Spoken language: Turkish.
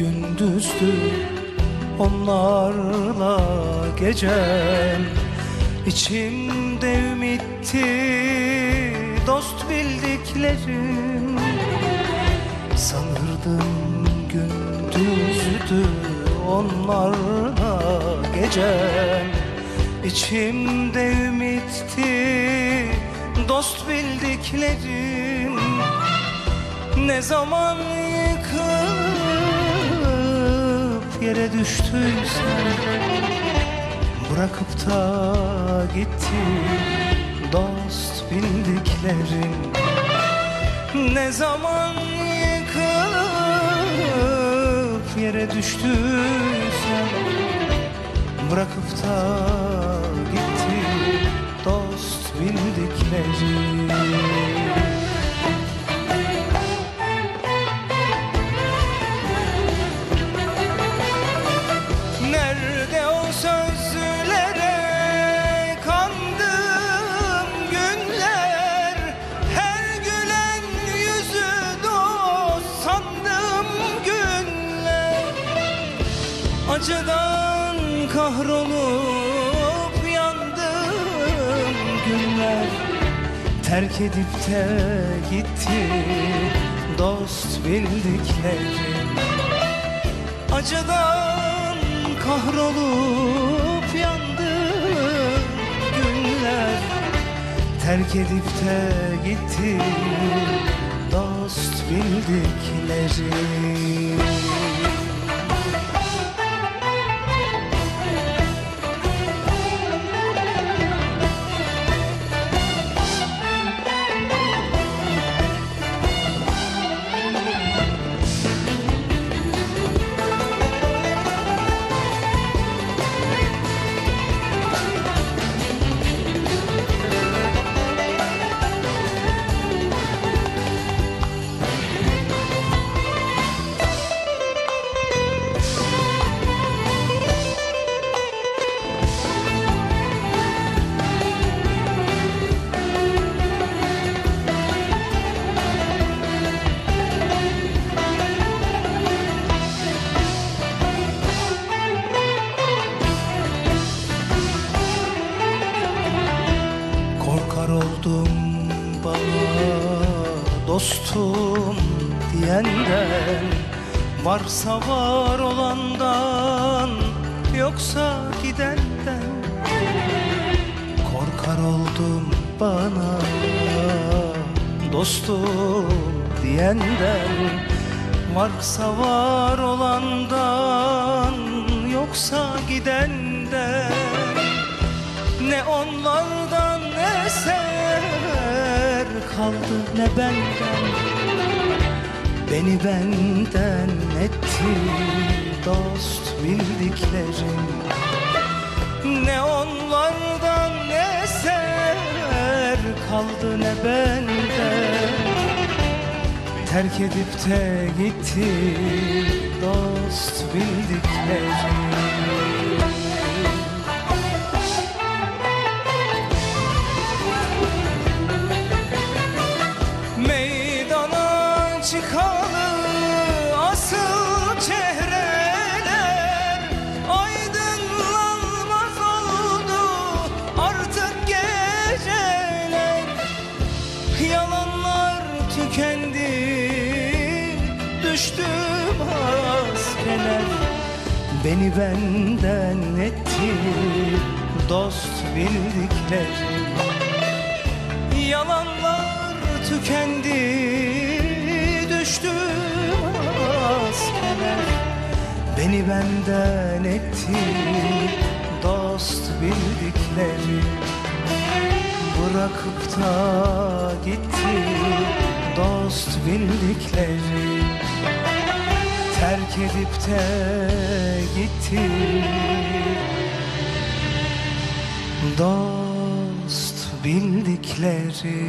gündüzdü. Onlarla gecem İçimde ümitti. Dost bildiklerim Sanırdım gündüzdü. Onlarla gecem İçimde ümitti. Dost bildiklerim Ne zaman yere düştüysem Bırakıp da gitti dost bildiklerim Ne zaman yıkılıp yere düştüysem Bırakıp da gitti dost bildiklerim Acıdan kahrolup yandım günler. Terk edip de gitti dost bildiklerim Acıdan kahrolup yandım günler. Terk edip de gitti dost bildiklerim oldum bana dostum diyenden Varsa var olandan yoksa gidenden. Korkar oldum bana dostum diyenden Varsa var olandan yoksa gidenden. Ne onlardan kaldı ne benden? Beni benden etti dost bildiklerim Ne onlardan eser kaldı ne benden? Terk edip de gitti dost bildiklerim çıkalı asıl çehreler. Aydınlanmaz oldu artık geceler. Yalanlar tükendi düştü maskeler. Beni benden etti dost bildiklerim Yalanlar tükendi düştü maskeler Beni benden etti dost bildikleri. Bırakıp da gitti dost bildikleri. Terk edip de gitti. Dost bildikleri